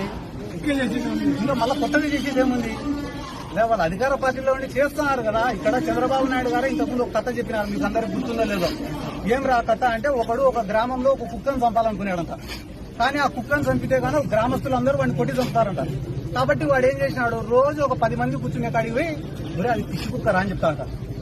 చేసిందండి ఇంకా మళ్ళీ కొత్తగా చేసేది ఏముంది? లేదా వాళ్ళ అధికార పార్టీలో ఉండి చేస్తున్నారు కదా. ఇక్కడ చంద్రబాబు నాయుడు గారు ఇంతకుముందు ఒక కథ చెప్పినారు. మీకు అందరికి గుర్తుందో లేదో. ఏం రా కథ అంటే ఒకడు ఒక గ్రామంలో ఒక కుక్కను చంపాలనుకునేడంట కానీ ఆ కుక్కను చంపితే కానీ గ్రామస్తులందరూ వాడిని కొట్టి చంపుతారంట. కాబట్టి వాడు ఏం చేసినాడు? రోజు ఒక పది మంది కూర్చునే కాడికి పోయి అది పిచ్చి కుక్కరా? అని చెప్తాడంట.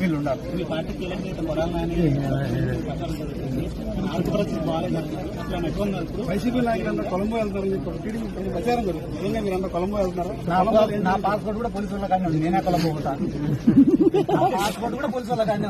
వీళ్ళు ఉండాలి మీ మొరాల్ ఆర్థిక పరిస్థితి బాగాలేదు అట్లా ఎటువంటి ఇప్పుడు? వైసీపీ నాయకులంతా కొలంబో వెళ్తారని చెప్పి టీడీపీ ప్రచారం జరుగుతుంది. నిజంగా మీరంతా కొలంబో వెళ్తారా నా నా పాస్పోర్ట్ కూడా పోలీసు వాళ్ళ కానీ ఉంది. నేనే కొలం పోతా నా పాస్పోర్ట్ కూడా పోలీసు వాళ్ళ కానీ